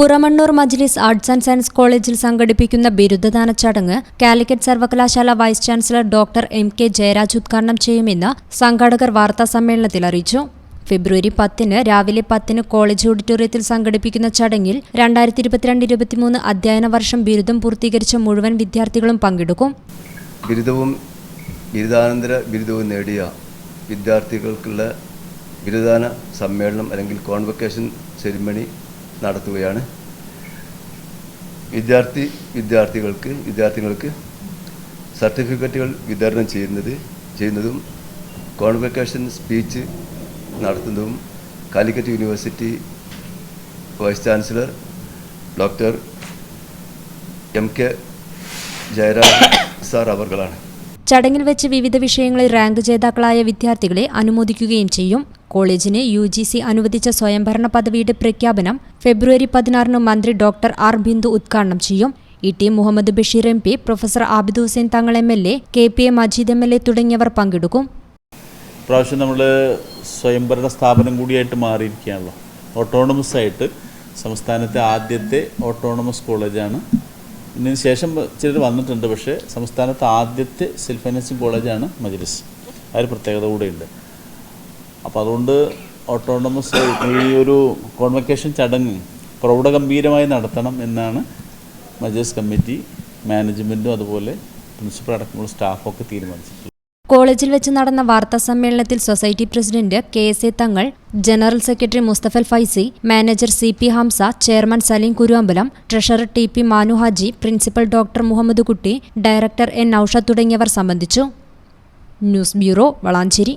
പുറമണ്ണൂർ മജ്ലിസ് arts and science കോളേജിൽ സംഘടിപ്പിക്കുന്ന ബിരുദദാന ചടങ്ങ് കാലിക്കറ്റ് സർവകലാശാല vice chancellor doctor M K Jayaraj ഉദ്ഘാടനം ചെയ്യുമെന്ന് സംഘാടകർ വാർത്താസമ്മേളനത്തിൽ അറിയിച്ചു. ഫെബ്രുവരി പത്തിന് രാവിലെ പത്തിന് കോളേജ് ഓഡിറ്റോറിയത്തിൽ സംഘടിപ്പിക്കുന്ന ചടങ്ങിൽ രണ്ടായിരത്തി ഇരുപത്തിരണ്ട് ഇരുപത്തിമൂന്ന് അധ്യയന വർഷം ബിരുദം പൂർത്തീകരിച്ച മുഴുവൻ വിദ്യാർത്ഥികളും പങ്കെടുക്കും. ബിരുദവും ബിരുദാനന്തര ബിരുദവും നേടിയ വിദ്യാർത്ഥികൾക്കുള്ള ബിരുദാന സമ്മേളനം അല്ലെങ്കിൽ കോൺവക്കേഷൻ സെരിമണി നടത്തുകയാണ്. വിദ്യാർത്ഥി വിദ്യാർത്ഥികൾക്ക് വിദ്യാർത്ഥികൾക്ക് സർട്ടിഫിക്കറ്റുകൾ വിതരണം ചെയ്യുന്നത് ചെയ്യുന്നതും കോൺവക്കേഷൻ സ്പീച്ച് നടത്തുന്നതും Calicut university vice chancellor doctor M K Jayaraj sir അവർകളാണ്. ചടങ്ങിൽ വെച്ച് വിവിധ വിഷയങ്ങളിൽ റാങ്ക് ജേതാക്കളായ വിദ്യാർത്ഥികളെ അനുമോദിക്കുകയും ചെയ്യും. കോളേജിന് യു ജി സി അനുവദിച്ച സ്വയംഭരണ പദവിയുടെ പ്രഖ്യാപനം ഫെബ്രുവരി പതിനാറിന് മന്ത്രി ഡോക്ടർ ആർ ബിന്ദു ഉദ്ഘാടനം ചെയ്യും. E T Muhammad Basheer M P professor Abid Hussain Thangal M L A K P A Majeed M L A തുടങ്ങിയവർ പങ്കെടുക്കും. പ്രാവശ്യം നമ്മൾ സ്വയംഭരണ സ്ഥാപനം കൂടിയായിട്ട് മാറിയിരിക്കുകയാണല്ലോ. ഓട്ടോണമസ് ആയിട്ട് സംസ്ഥാനത്തെ ആദ്യത്തെ ഓട്ടോണമസ് കോളേജാണ്. ഇതിന് ശേഷം ചിലർ വന്നിട്ടുണ്ട് പക്ഷേ സംസ്ഥാനത്തെ ആദ്യത്തെ സെൽഫ് ഫൈനാൻസിങ് കോളേജാണ് മജ്ലിസ്. ആ ഒരു പ്രത്യേകത കൂടെയുണ്ട്. അപ്പോൾ അതുകൊണ്ട് ഓട്ടോണമസ് ഈ ഒരു കോൺവക്കേഷൻ ചടങ്ങ് പ്രൗഢഗംഭീരമായി നടത്തണം എന്നാണ് മജേഴ്സ് കമ്മിറ്റി മാനേജ്മെന്റും അതുപോലെ പ്രിൻസിപ്പൾ അടക്കമുള്ള സ്റ്റാഫൊക്കെ തീരുമാനിച്ചിട്ടുണ്ട് കോളേജിൽ വെച്ച് നടന്ന വാർത്താ സമ്മേളനത്തിൽ society president K S A Thangal general secretary Musthafal Faizy manager C P Hamza chairman Saleem Kuruvambalam treasurer T P Manu Haji principal doctor Muhammad Kutty director N Nausha തുടങ്ങിയവർ സംബന്ധിച്ചു. News bureau Valanchery.